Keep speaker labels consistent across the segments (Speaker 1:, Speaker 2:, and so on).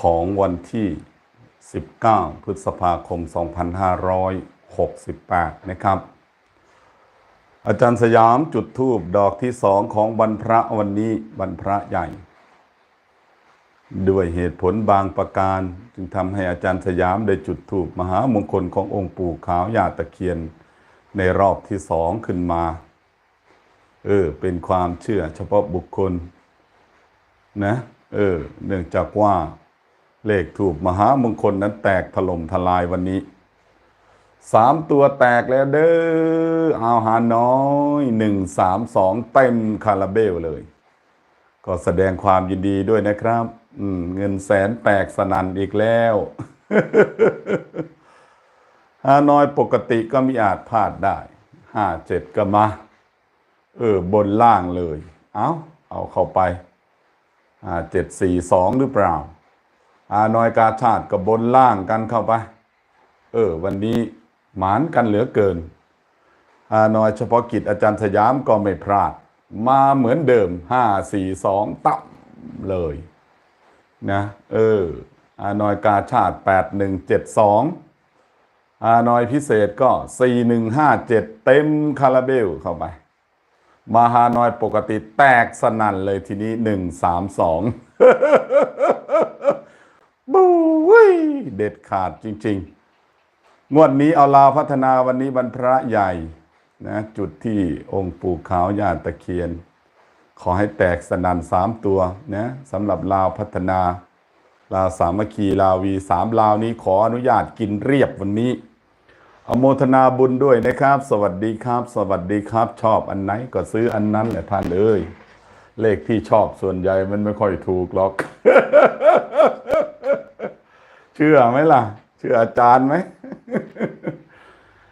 Speaker 1: ของวันที่ 19 พฤษภาคม 2568 นะครับ อาจารย์สยามจุดธูปดอกที่สองของวันพระวันนี้วันพระใหญ่ ด้วยเหตุผลบางประการ จึงทำให้อาจารย์สยามได้จุดธูปมหามงคลขององค์ปู่ขาวยาตะเคียนในรอบที่สองขึ้นมา เออ เป็นความเชื่อเฉพาะบุคคลนะ เออ เนื่องจากว่า เลขถูกมหามงคลนั้นแตกถล่มทลายวันนี้สามตัวแตกแล้วเด้อเอาหาน้อยหนึ่งสามสองเต็มคาราเบลเลย ก็แสดงความยินดีด้วยนะครับ อืม เงินแสนแตกสนันอีกแล้วฮานอยปกติก็มีอาจพลาดได้ห้าเจ็ดก็มา เออบนล่างเลย เอาเอาเข้าไปห้าเจ็ดสี่สองหรือเปล่า ฮานอยกาชาติก็บนล่างกันเข้าไป เออ วันนี้หมานกันเหลือเกินฮานอยเฉพาะกิจอาจารย์สยามก็ไม่พลาด มาเหมือนเดิมห้าสี่สองตับเลยนะเออฮานอยกาชาติแปดหนึ่งเจ็ดสองฮานอยพิเศษก็สี่หนึ่งห้าเจ็ดเต็มคาราเบลเข้าไปมาฮานอยปกติแตกสนั่นเลยทีนี้หนึ่งสามสอง บู้ยเด็ดขาดจริง ๆ งวดนี้เอาลาวพัฒนาวันนี้บรรพระใหญ่นะจุดที่องค์ปู่ขาวยาตะเคียน ขอให้แตกสนันสามตัวนะสำหรับลาวพัฒนา ลาวสามัคคีลาววีสามลาวนี้ขออนุญาตกินเรียบวันนี้ อโมทนาบุญด้วยนะครับ สวัสดีครับ สวัสดีครับ ชอบอันไหนก็ซื้ออันนั้นแหละท่านเอ้ยเลขที่ชอบส่วนใหญ่มันไม่ค่อยถูกหรอก เชื่อไหมล่ะ เชื่ออาจารย์ไหม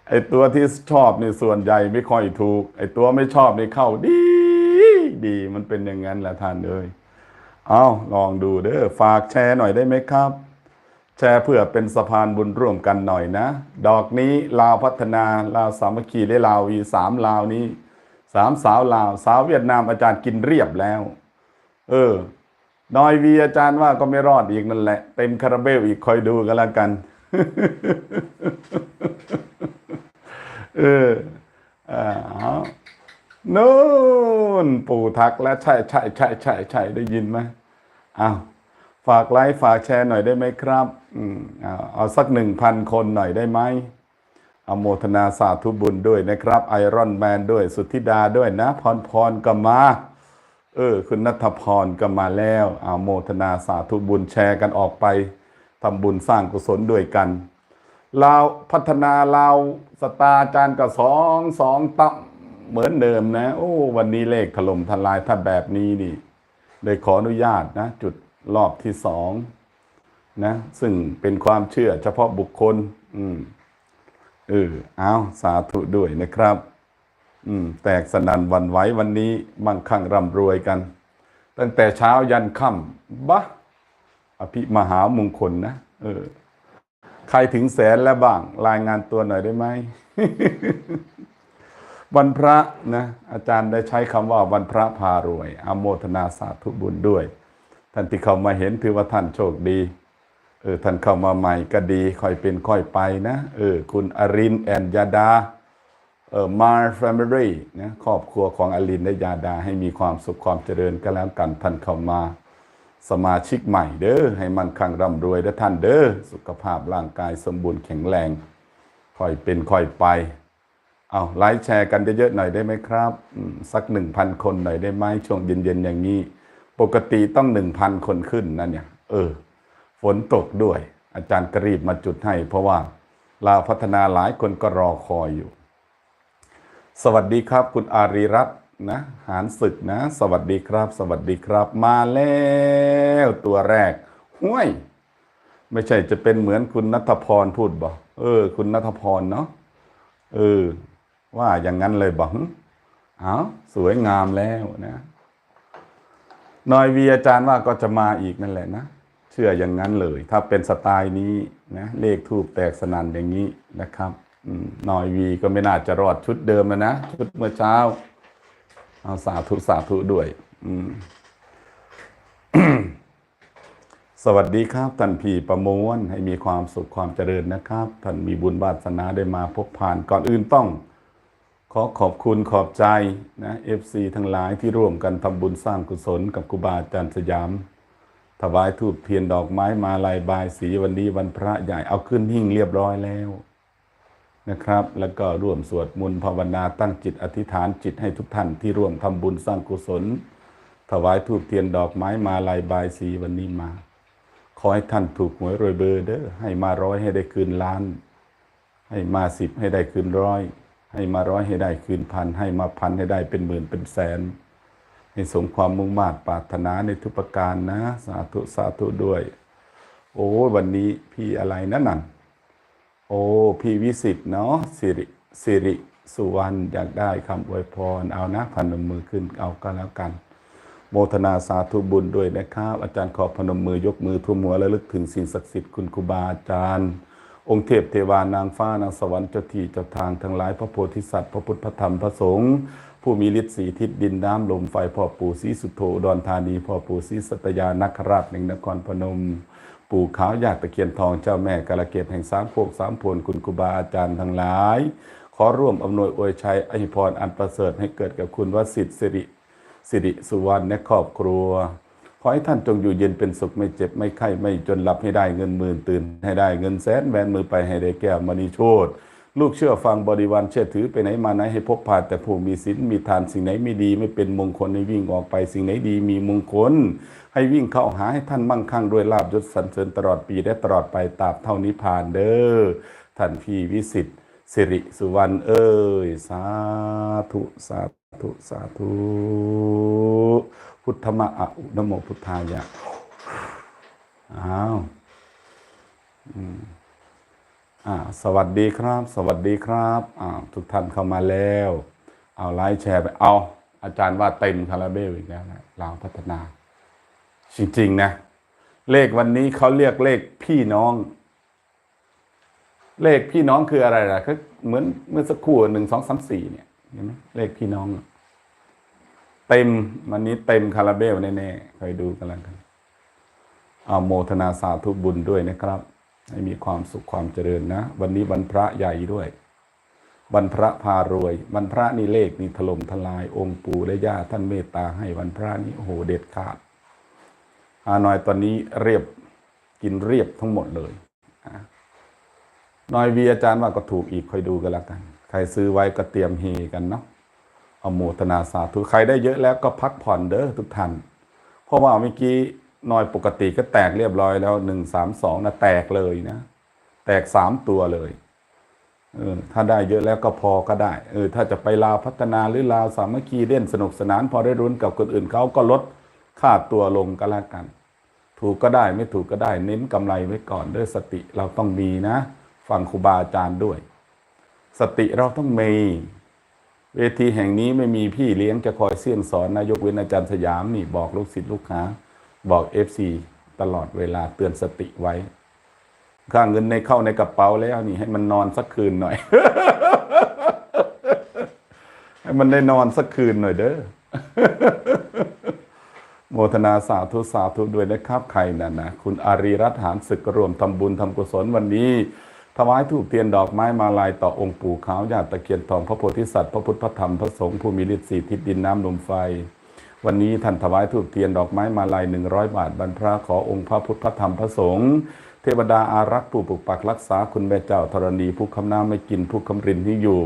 Speaker 1: ไอตัวที่ชอบนี่ส่วนใหญ่ไม่ค่อยถูก ไอตัวไม่ชอบนี่เข้าดี ดีมันเป็นอย่างนั้นแหละท่านเอ้ยเอาลองดูเด้อฝากแชร์หน่อยได้ไหมครับ แชร์เพื่อเป็นสะพานบุญร่วมกันหน่อยนะ ดอกนี้ลาวพัฒนาลาวสามัคคีและลาววีสามลาวนี้สามสาวลาว สาวเวียดนามอาจารย์กินเรียบแล้ว เออ นอยวีอาจารย์ว่าก็ไม่รอดอีกนั่นแหละ เต็มคาราเบลอีกคอยดูกันแล้วกัน เอออ่านู่นปู่ทักแล้วใช่ใช่ใช่ใช่ใช่ได้ยินไหมอ้าวฝากไลค์ฝากแชร์หน่อยได้ไหมครับอืมเอาเอาสักหนึ่งพันคนหน่อยได้ไหมเอาโมทนาสาธุบุญด้วยนะครับ ไอรอนแมนด้วยสุทธิดาด้วยนะ พรพรก็มา เออ คุณนัทพรก็มาแล้วเอาโมทนาสาธุบุญแชร์กันออกไปทำบุญสร้างกุศลด้วยกันลาวพัฒนาลาวสตาจานก็สองสองตั้มเหมือนเดิมนะ โอ้ วันนี้เลขถล่มทลายถ้าแบบนี้นี่เลยขออนุญาตนะ จุดรอบที่สองนะ ซึ่งเป็นความเชื่อเฉพาะบุคคล อืมเออเอาสาธุด้วยนะครับ แตกสนันวันไหววันนี้มั่งคั่งร่ำรวยกัน ตั้งแต่เช้ายันค่ำบะอภิมหามงคลนะเออ ใครถึงแสนแล้วบ้าง รายงานตัวหน่อยได้ไหมวันพระนะอาจารย์ได้ใช้คำว่าวันพระพารวยอโมทนาสาธุบุญด้วย ท่านที่เข้ามาเห็นถือว่าท่านโชคดีเออท่านเข้ามาใหม่ก็ดีค่อยเป็นค่อยไปนะเออคุณอรินแอนยาดา เอ่อมาแฟมิลี่นะครอบครัวของอลินและยาดาให้มีความสุขความเจริญก็แล้วกันท่านเข้ามาสมาชิกใหม่เด้อให้มันคังร่ำรวยและท่านเด้อสุขภาพร่างกายสมบูรณ์แข็งแรงค่อยเป็นค่อยไป เอาไลค์แชร์กันเยอะๆหน่อยได้ไหมครับ สักหนึ่งพันคนหน่อยได้ไหมช่วงเย็นๆอย่างนี้ ปกติต้องหนึ่งพันคนขึ้นนะเนี่ย เออ ฝนตกด้วย อาจารย์กรีบมาจุดให้ เพราะว่าลาวพัฒนาหลายคนก็รอคอยอยู่ สวัสดีครับ คุณอารีรัตน์นะหานศึกนะ สวัสดีครับ สวัสดีครับ มาแล้วตัวแรกห้วย ไม่ใช่จะเป็นเหมือนคุณนัทพรพูดบอกเออ คุณนัทพรเนาะเออ ว่าอย่างนั้นเลยบอกเอาสวยงามแล้วนะนอยวีอาจารย์ว่าก็จะมาอีกนั่นแหละนะ เชื่ออย่างนั้นเลย ถ้าเป็นสไตล์นี้นะเลขทูบแตกสนันอย่างนี้นะครับ นอยวีก็ไม่น่าจะรอดชุดเดิมแล้วนะ ชุดเมื่อเช้า เอาสาธุสาธุด้วย สวัสดีครับท่านพี่ประมวลให้มีความสุขความเจริญนะครับ ท่านมีบุญวาสนาได้มาพบผ่านก่อนอื่นต้อง ขอขอบคุณขอบใจนะเอฟซีทั้งหลายที่ร่วมกันทำบุญสร้างกุศลกับครูบาอาจารย์สยามถวายทูบเทียนดอกไม้มาลายบายสีวันนี้วันพระใหญ่เอาขึ้นหิ้งเรียบร้อยแล้ว นะครับ แล้วก็ร่วมสวดมนต์ภาวนาตั้งจิตอธิษฐานจิตให้ทุกท่านที่ร่วมทำบุญสร้างกุศล ถวายทูบเทียนดอกไม้มาลายบายสีวันนี้มา ขอให้ท่านถูกหวยรวยเบอร์เด้อให้มาร้อยให้ได้คืนล้าน ให้มาสิบให้ได้คืนร้อย ให้มาร้อยให้ได้คืนพัน ให้มาพันให้ได้เป็นหมื่นเป็นแสน ให้สมความมุ่งมา่ปรารถนาในทุกประการนะ สาธุสาธุด้วย โอ้วันนี้พี่อะไรนะนั่น โอ้พี่วิสิตเนาะสิริสิริสุวรรณอยากได้คำอวยพร เอานะพนมมือขึ้นเอาก็แล้วกัน โมทนาสาธุบุญด้วยนะครับ อาจารย์ขอพนมมือยกมือทุ่มหัวและลึกถึงสิ่งศักดิ์สิทธิ์คุณครูบาอาจารย์ องค์เทพเทวานางฟ้านางสวรรค์เจ้าที่เจ้าทางทั้งหลายพระโพธิสัตว์พระพุทธพระธรรมพระสงฆ์ผู้มีฤทธิ์สีทิศดินน้ำลมไฟพ่อปู่ศรีสุโธดอุดรธานีพ่อปู่ศรีสัตยานักราชแห่งนครพนม ปู่ขาวยากตะเคียนทองเจ้าแม่กาลเกตแห่งสามโคกสามพลคุณครูบาอาจารย์ทั้งหลาย ขอร่วมอำนวยอวยชัยอภิพรอันประเสริฐให้เกิดกับคุณวสิทธิ์สิริสิริสุวรรณและครอบครัว ขอให้ท่านจงอยู่เย็นเป็นสุขไม่เจ็บไม่ไข้ไม่จนหลับให้ได้เงินหมื่นตื่นให้ได้เงินแสนแหวนมือไปให้ได้แก้วมณีโชต ลูกเชื่อฟังบริวารเชื่อถือไปไหนมาไหนให้พบผ่านแต่ผู้มีศีลมีทานสิ่งไหนไม่ดีไม่เป็นมงคลให้วิ่งออกไปสิ่งไหนดีมีมงคล ให้วิ่งเข้าหาให้ท่านมั่งคั่งด้วยลาบยศสรรเสริญตลอดปีและตลอดไปตราบเท่านิพานเด้อท่านพี่วิสิตสิริสุวรรณเอ้ยสาธุสาธุสาธุ พุทธมะอุนโมพุทธายะอ้าวอืมอ่า สวัสดีครับ สวัสดีครับทุกท่านเข้ามาแล้ว เอาไลค์แชร์ไปเอาอาจารย์ว่าเต็มคาราเบลอีกแล้วนะลาพัฒนา จริง ๆ นะ เลขวันนี้เขาเรียกเลขพี่น้อง เลขพี่น้องคืออะไรล่ะก็เหมือนเมื่อสักครู่หนึ่งสองสามสี่เนี่ยเห็นไหมเลขพี่น้อง เต็มวันนี้เต็มคาราเบลแน่ๆคอยดูกันแล้วกันเอาโมทนาสาธุบุญด้วยนะครับ ให้มีความสุขความเจริญนะ วันนี้วันพระใหญ่ด้วยวันพระพารวยวันพระนี่เลขนี่ถล่มทลายองค์ปู่และย่าท่านเมตตาให้วันพระนี้โอ้โหเด็ดขาดฮานอยตอนนี้เรียบกินเรียบทั้งหมดเลยอะนอยวีอาจารย์ว่าก็ถูกอีกคอยดูกันล้วกัน ใครซื้อไว้ก็เตรียมเฮกันเนาะเอาโมทนาสาธุใครได้เยอะแล้วก็พักผ่อนเด้อทุกท่านเพราะว่าเมื่อกี้ นอยปกติก็แตกเรียบร้อยแล้วหนึ่งสามสองนะแตกเลยนะ แตกสามตัวเลยเออถ้าได้เยอะแล้วก็พอก็ได้เออถ้าจะไปลาวพัฒนาหรือลาวสามัคคีเล่นสนุกสนาน พอได้รุนกับคนอื่นเขาก็ลดค่าตัวลงก็แล้วกัน ถูกก็ได้ไม่ถูกก็ได้ เน้นกำไรไว้ก่อนด้วยสติเราต้องมีนะ ฟังครูบาอาจารย์ด้วย สติเราต้องมี เวทีแห่งนี้ไม่มีพี่เลี้ยงจะคอยเสี่ยงสอนนายกเว้นอาจารย์สยามนี่บอกลูกศิษย์ลูกหา บอกเอฟซีตลอดเวลาเตือนสติไว้ ค่าเงินในเข้าในกระเป๋าแล้วนี่ ให้มันนอนสักคืนหน่อย ให้มันได้นอนสักคืนหน่อยเด้อโมทนาสาธุสาธุด้วยนะครับ ใครน่ะนะคุณอารีรัตน์หานศึกรวมทำบุญทำกุศลวันนี้ ถวายถูกเทียนดอกไม้มาลายต่อองค์ปู่ขาวญาติตะเคียนทองพระโพธิสัตว์ พระพุทธพระธรรมพระสงฆ์ผู้มีฤทธิ์สีทิศดินน้ำลมไฟ วันนี้ท่านถวายถูกเทียนดอกไม้มาลายหนึ่งร้อยบาทบรรพระขอองค์พระพุทธพระธรรมพระสงฆ์เทวดาอารักษ์ผู้ปกปักรักษาคุณแม่เจ้าธรณีผู้คำน้ำไม่กินผู้คำรินที่อยู่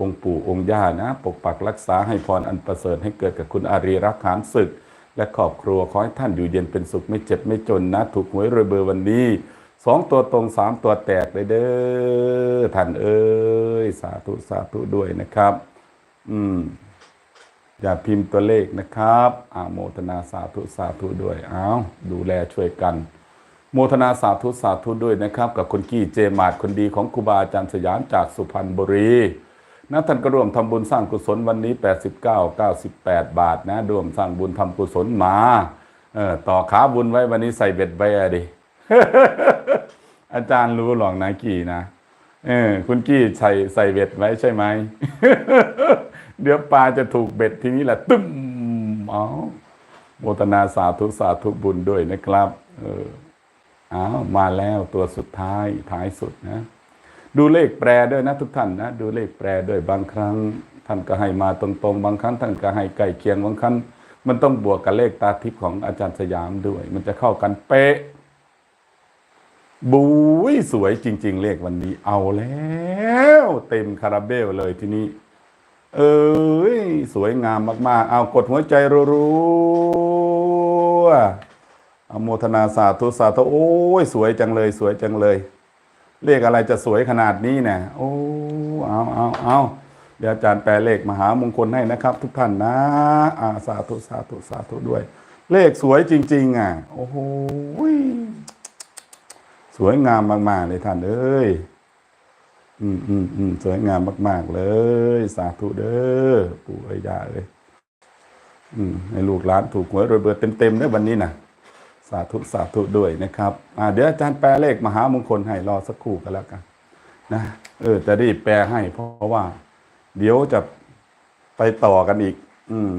Speaker 1: องค์ปู่องค์ย่านะ ปกปักรักษาให้พรอันประเสริฐให้เกิดกับคุณอารีรักษ์หานศึก และครอบครัวขอให้ท่านอยู่เย็นเป็นสุขไม่เจ็บไม่จนนะ ถูกหวยรวยเบอร์วันนี้สองตัวตรงสามตัวแตกเลยเด้อท่านเอ้ยสาธุสาธุด้วยนะครับ อืม อย่าพิมพ์ตัวเลขนะครับอาโมทนาสาธุสาธุด้วยอ้าวดูแลช่วยกัน โมทนาสาธุสาธุด้วยนะครับ กับคนกี้เจมาดคนดีของครูบาอาจารย์สยามจากสุพรรณบุรีนะท่านก็ร่วมทำบุญสร้างกุศลวันนี้ 89 98 บาทนะร่วมสร้างบุญทำกุศลมาเออต่อขาบุญไว้วันนี้ใส่เบ็ดใบอะดิอาจารย์รู้หรอกนะกี่นะเออคุณกี้ใส่ใส่เบ็ดไว้ใช่ไหม เดี๋ยวปลาจะถูกเบ็ดทีนี้แหละ ตึ้มเอาโมทนาสาธุสาธุบุญด้วยนะครับ เอออ้าวมาแล้วตัวสุดท้ายท้ายสุดนะ ดูเลขแปรด้วยนะทุกท่านนะดูเลขแปรด้วยบางครั้ง ท่านก็ให้มาตรงๆ บางครั้ง ท่านก็ให้ใกล้เคียงบางครั้ง มันต้องบวกกับเลขตาทิพย์ของอาจารย์สยามด้วย มันจะเข้ากันเป๊ะบุยสวยจริง ๆ เลขวันนี้เอาแล้ว เต็มคาราเบลเลยทีนี้ เอ้ยสวยงามมาก ๆ เอากดหัวใจรัวๆเอาโมทนาสาธุสาธุโอ้ยสวยจังเลย สวยจังเลย เลขอะไรจะสวยขนาดนี้เนี่ยโอ้เอาเอาเอาเดี๋ยวอาจารย์แปลเลขมหามงคลให้นะครับ ทุกท่านนะอาสาธุสาธุสาธุด้วย เลขสวยจริง ๆ อะ โอ้โหสวยงามมาก ๆ เลยท่านเอ้ย อืมอืมอืมสวยงามมาก ๆ เลย สาธุเด้อปู่เอ้ยยาเอ้ยอืมให้ลูกหลานถูกหวยรวยเบอร์เต็มๆได้วันนี้นะสาธุสาธุด้วยนะครับ อ่า เดี๋ยวอาจารย์แปลเลขมหามงคลให้รอสักครู่กันแล้วกัน นะเออจะรีบแปลให้เพราะว่า เดี๋ยวจะไปต่อกันอีก อืม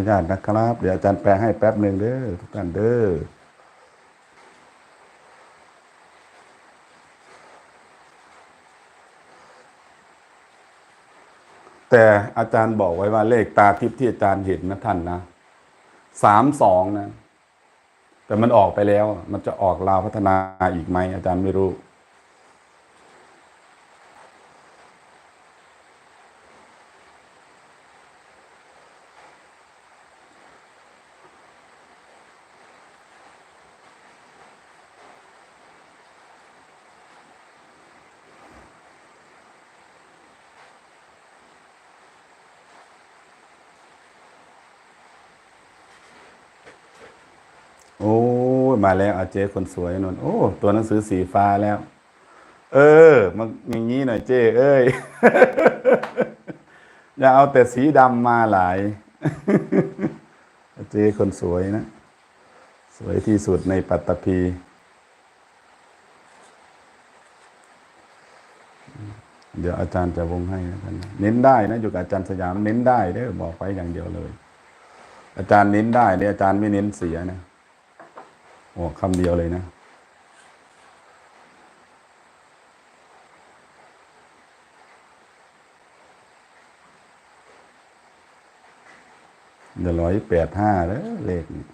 Speaker 1: นุญาตนะครับ เดี๋ยวอาจารย์แปลให้แป๊บหนึ่งเด้อทุกท่านเด้อแต่อาจารย์บอกไว้ว่าเลขตาทิพย์ที่อาจารย์เห็นนะท่านนะสามสองนะ แต่มันออกไปแล้ว มันจะออกลาวพัฒนาอีกไหมอาจารย์ไม่รู้ มาแล้วเอาเจ๊คนสวยนนโอ้ ตัวหนังสือสีฟ้าแล้ว เออมันอย่างนี้หน่อยเจ๊เอ้ย อย่าเอาแต่สีดำมาหลายอาเจ๊คนสวยนะ สวยที่สุดในปัตตภีเดี๋ยวอาจารย์จะวงให้นะท่านเน้นได้นะอยู่กับอาจารย์สยามเน้นได้เด้อบอกไว้อย่างเดียวเลย อาจารย์เน้นได้เนี่ยอาจารย์ไม่เน้นเสียนะ โอ้คำเดียวเลยนะเดี๋ยวร้อยแปดห้าแล้วเลขนี้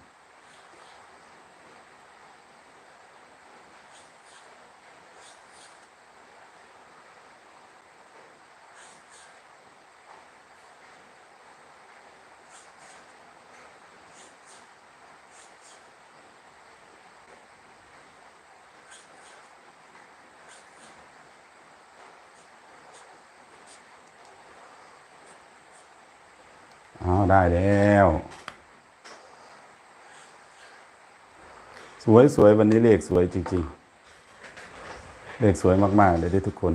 Speaker 1: ได้แล้ว สวยสวยวันนี้เลขสวยจริง ๆ เลขสวยมาก ๆ เลยที่ทุกคน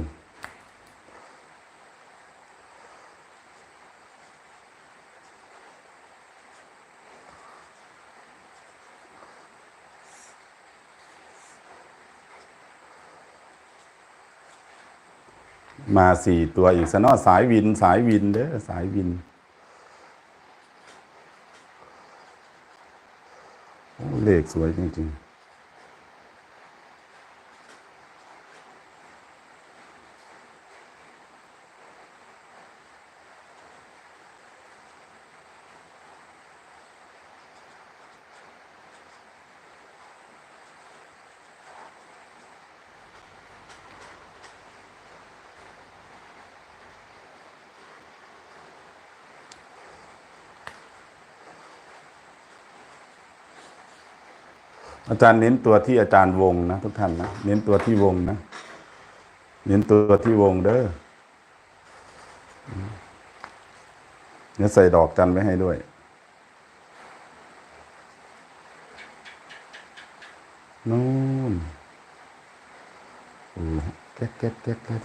Speaker 1: มาสี่ตัวอีกสนอสายวินสายวินเด้อสายวิน โอ้ เลขสวยจริงๆ อาจารย์เน้นตัวที่อาจารย์วงนะทุกท่านนะเน้นตัวที่วงนะเน้นตัวที่วงเด้อเดี๋ยใส่ดอกจันไว้ให้ด้วย นู่นโอ้แก๊กแก๊กแก๊กแก๊ก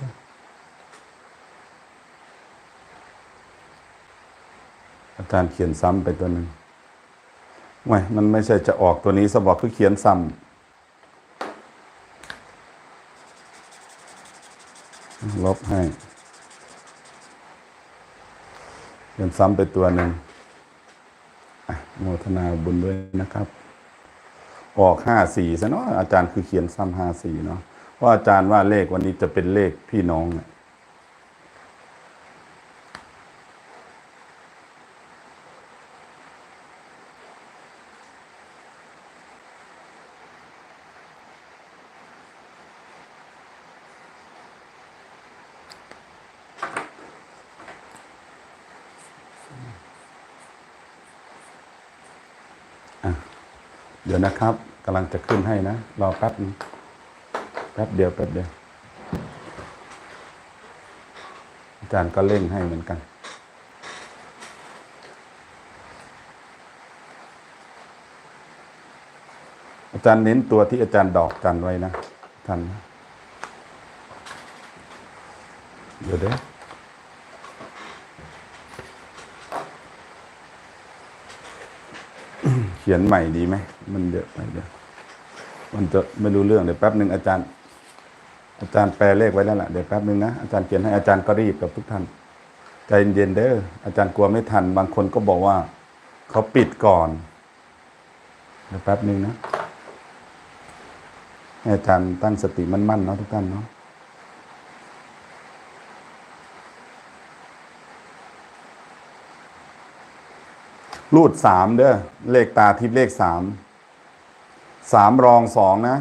Speaker 1: อาจารย์เขียนซ้ำไปตัวหนึ่ง ไม่มันไม่ใช่จะออกตัวนี้สบอกคือเขียนซ้ำลบให้เขียนซ้ำไปตัวหนึ่งอะโมทนาบุญด้วยนะครับ ออกห้าสี่ซะเนาะอาจารย์คือเขียนซ้ำห้าสี่เนาะเพราะอาจารย์ว่าเลขวันนี้จะเป็นเลขพี่น้องเนี่ย นะครับกำลังจะขึ้นให้นะรอแป๊บนึงแป๊บเดียวแป๊บเดียว อาจารย์ก็เร่งให้เหมือนกันอาจารย์เน้นตัวที่อาจารย์ดอกกันไว้นะท่านเดี๋ยวเด้อ เขียนใหม่ดีไหม มันเยอะไปเดี๋ยวมันจะไม่รู้เรื่องเดี๋ยวแป๊บหนึ่งอาจารย์ อาจารย์แปลเลขไว้แล้วล่ะเดี๋ยวแป๊บหนึ่งนะอาจารย์เขียนให้อาจารย์ก็รีบกับทุกท่าน ใจเย็นๆเด้ออาจารย์กลัวไม่ทัน บางคนก็บอกว่าเขาปิดก่อนเดี๋ยวแป๊บหนึ่งนะอาจารย์ตั้งสติมั่นๆเนาะทุกท่านเนาะ รูดสามเด้อเลขตาทิพย์เลขสามสามรองสองนะ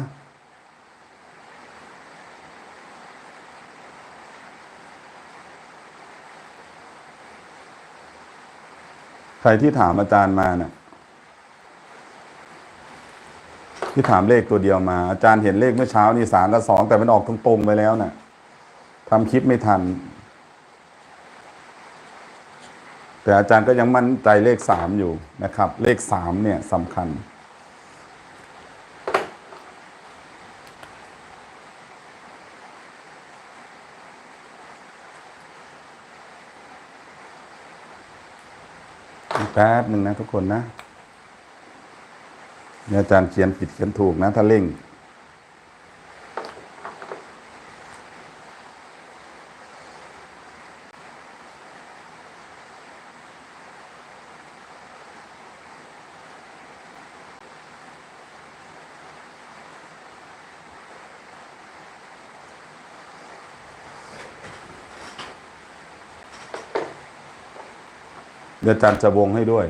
Speaker 1: ใครที่ถามอาจารย์มาเนี่ยที่ถามเลขตัวเดียวมา อาจารย์เห็นเลขเมื่อเช้านี่สารละสองแต่มันออกตรงๆไปแล้วน่ะทำคลิปไม่ทัน แต่อาจารย์ก็ยังมั่นใจเลขสามอยู่นะครับ เลขสามเนี่ยสำคัญ แป๊บหนึ่งนะทุกคนนะอาจารย์เขียนผิดเขียนถูกนะ ถ้าเร่ง เดี๋ยวอาจารย์จะวงให้ด้วย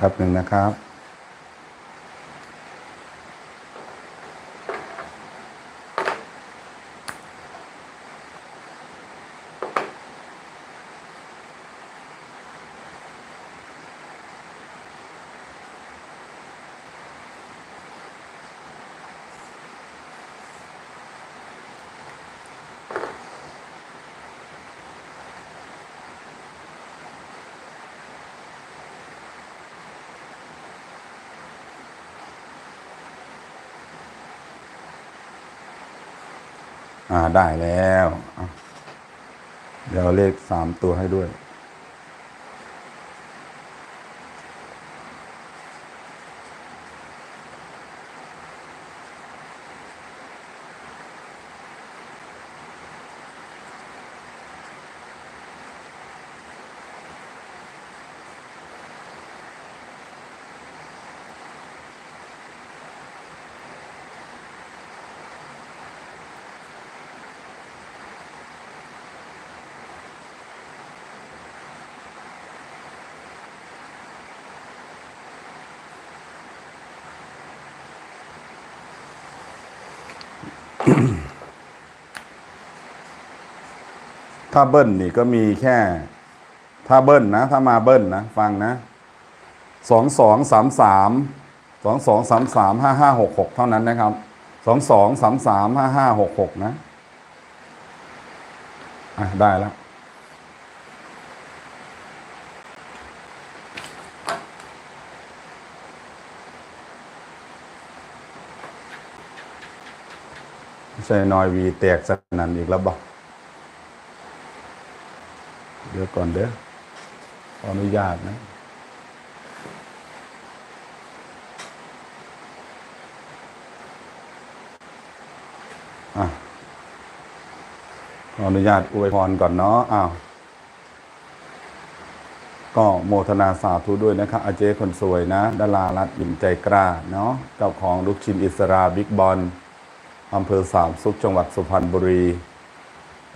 Speaker 1: ครับหนึ่งนะครับ อ่าได้แล้ว เดี๋ยวเลขสามตัวให้ด้วย ถ้าเบิ้ลนี่ก็มีแค่ ถ้าเบิ้ลนะ ถ้ามาเบิ้ลนะ ฟังนะสองสองสามสามสองสองสามสามห้าห้าหกหกเท่านั้นนะครับสองสองสามสามห้าห้าหกหกนะอะได้แล้วใช่นอยวีแตกสนั่นอีกแล้วบอก เดี๋ยวก่อนเด้อขออนุญาตนะอะขออนุญาตอวยพรก่อนเนาะอ้าวก็โมทนาสาธุด้วยนะครับอาเจคนสวยนะดารารัตอิ่มใจกล้าเนาะเจ้าของลูกชิ้นอิสราบิ๊กบอลอำเภอสามสุขจังหวัดสุพรรณบุรี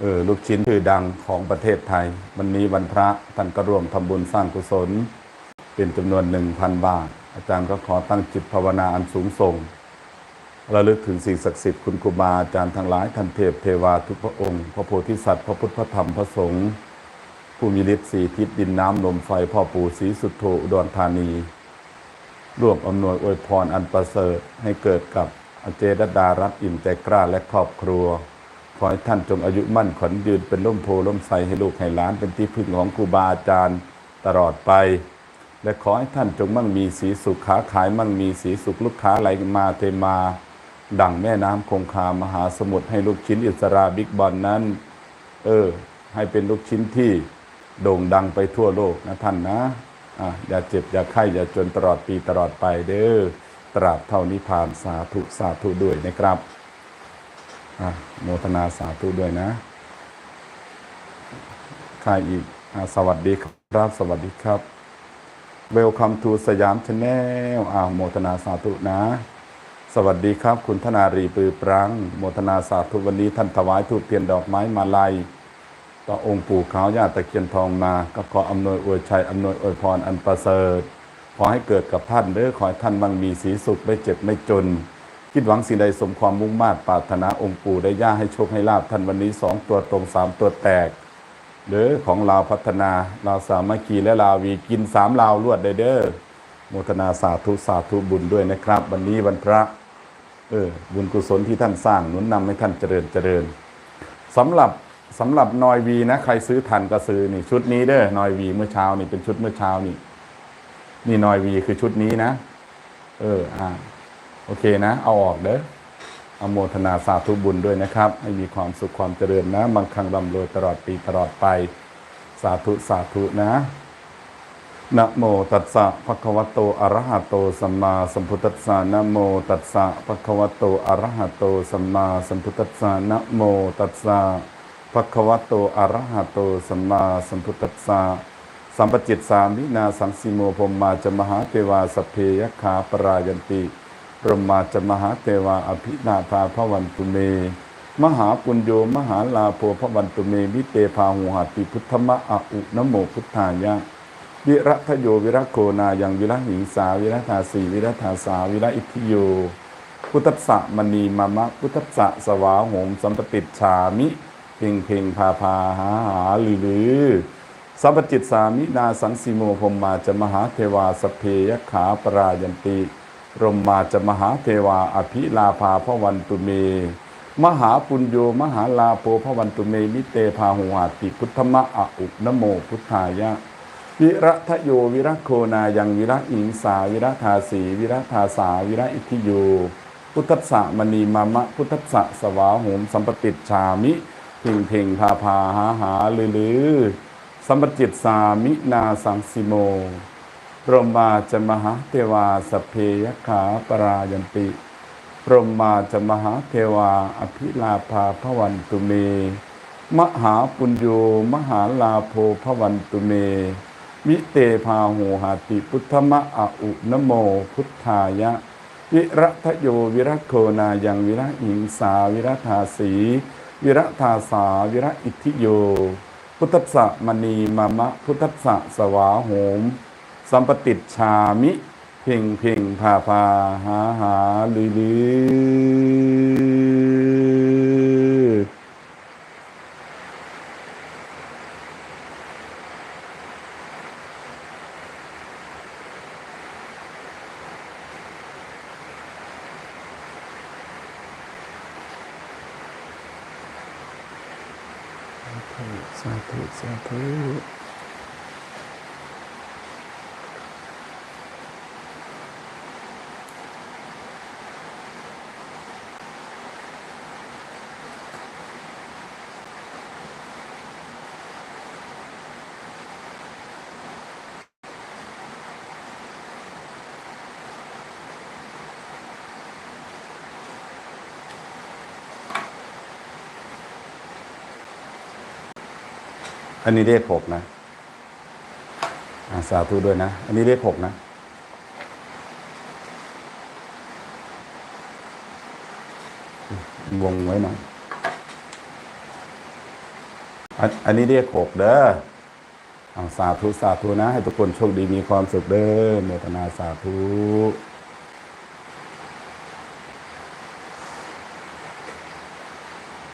Speaker 1: เออลูกชิ้นชื่อดังของประเทศไทย วันนี้วันพระท่านก็ร่วมทำบุญสร้างกุศล เป็นจำนวนหนึ่งพันบาท อาจารย์ก็ขอตั้งจิตภาวนาอันสูงส่งระลึกถึงสิ่งศักดิ์สิทธิ์คุณครูบาอาจารย์ทั้งหลายท่านเทพเทวาทุกพระองค์ พระโพธิสัตว์พระพุทธพระธรรมพระสงฆ์ผู้มีฤทธิ์สีทิศดินน้ำลมไฟพ่อปู่ศรีสุโธอุดรธานีร่วมอำนวยอวยพรอันประเสริฐให้เกิดกับอาเจดดารัตอิ่มใจกล้าและครอบครัว ขอให้ท่านจงอายุมั่นขวัญยืนเป็นร่มโพล่มไทรให้ลูกให้หลานเป็นที่พึ่งของครูบาอาจารย์ตลอดไป และขอให้ท่านจงมั่งมีสีสุขค้าขายมั่งมีสีสุขลูกค้าไหลมาเทมา ดั่งแม่น้ำคงคามหาสมุทรให้ลูกชิ้นอิสราบิ๊กบอลนั้น เออ ให้เป็นลูกชิ้นที่โด่งดังไปทั่วโลกนะท่านนะอะอย่าเจ็บ อย่าไข้ อย่าจนตลอดปีตลอดไปเด้อตราบเท่านิพพานสาธุสาธุด้วยนะครับ โมทนาสาธุด้วยนะใครอีกอสวัสดีครับ สวัสดีครับ Welcome to สยามชาแนลอ่าโมทนาสาธุนะ สวัสดีครับ คุณธนารีปือปรังโมทนาสาธุวันนี้ท่านถวายทูปเทียนดอกไม้มาลัยต่อองค์ปู่ขาวย่าตะเคียนทองมา ก็ขออำนวยอวยชัยอำนวยอวยพรอันประเสริฐ ขอให้เกิดกับท่านเด้อขอให้ท่านมั่งมีสีสุขไม่เจ็บไม่จน คิดหวังสิ่งใดสมความมุ่งมา่ปรารถนาองค์ปู่ได้ย่าให้โชคให้ลาบท่านวันนี้สองตัวตรงสามตัวแตกเด้อของลาวพัฒนาลาวสามัคคีและลาววีกินสามลาวรวดเลยเด้อโมทนาสาธุสาธุบุญด้วยนะครับ วันนี้วันพระเออบุญกุศลที่ท่านสร้างหนุนนำให้ท่านเจริญเจริญสำหรับสำหรับนอยวีนะใครซื้อทันก็ซื้อนี่ชุดนี้เด้อนอยวีเมื่อเช้านี่เป็นชุดเมื่อเช้านี่ นี่นอยวีคือชุดนี้นะ เออ อ่า โอเคนะ เอาออกเด้ออโมทนาสาธุบุญด้วยนะครับ ให้มีความสุขความเจริญนะบางครั้งร่ำรวยตลอดปีตลอดไป สาธุสาธุนะนะโมตัสสะภะคะวะโตอะระหะโตสัมมาสัมพุทธัสสะนะโมตัสสะภะคะวะโตอะระหะโตสัมมาสัมพุทธัสสะนะโมตัสสะภะคะวะโตอะระหะโตสัมมาสัมพุทธัสสะสัมปจิตสามวินาสังสิโมพรหมาจะมหาเทวาสพเพยคาปรายันติ พรหมาจะมหาเทวาอภินาภาพระวันตุเม มหาปุญโยมหาลาโภพระวันตุเมวิเตภาหุหติพุทธมะอะอุนโมพุทธายะ วิรัตโยวิรัตโกนายังวิรัตหิงสาวิรัตาสีวิรัตาสาวิรัตอิทิโย พุทธะมณีมามะพุทธะสวาโหมสัมปติชามิเพ่งเพ่งพาพาหาหาลือลือสัมปจิตสามินาสังสีโมพรหมมาจะมหาเทวาสเพยขาปรายันติ รมมาจะมหาเทวาอภิลาภาพวันตุเม มหาปุญโยมหาลาโภพวันตุเมมิเตพาหุหาติพุทธมะอะอุนโมพุทธายะ วิรัตโยวิรัตโคนายังวิรัตอิงสาวิรัตทาสีวิรัตทาสาวิรัตอิทิโย พุทธสสะมณีมามะพุทธสสะสวาโหมสัมปติชามิเพ่งเพ่งพาพาหาหาลือลือสัมปจิตสามินาสังสิโม พรหมาจะมหาเทวาสเพยขาปรายันติพรหมาจะมหาเทวา อภิลาภาพวันตุเม มหาปุญโยมหาลาโภพวันตุเม มิเตพาหูหาติพุทธมะอะอุนโมพุทธายะ วิรัตโยวิรัโคนายังวิรัตหิงสาวิรัตาสีวิรัตาสาวิรัอิทธิโย พุทธสะมณีมามะพุทธสะสวาโหม สัมปติชามิ เพ่งเพ่งพาพาหาหาลือลือ สาธุสาธุ อันนี้เลขหกนะอาสาธุด้วยนะ อันนี้เลขหกนะ วงไว้หน่อยอันอันนี้เรียกหกเด้อเอาสาธุ สาธุนะ ให้ทุกคนโชคดีมีความสุขเด้อโมทนาสาธุ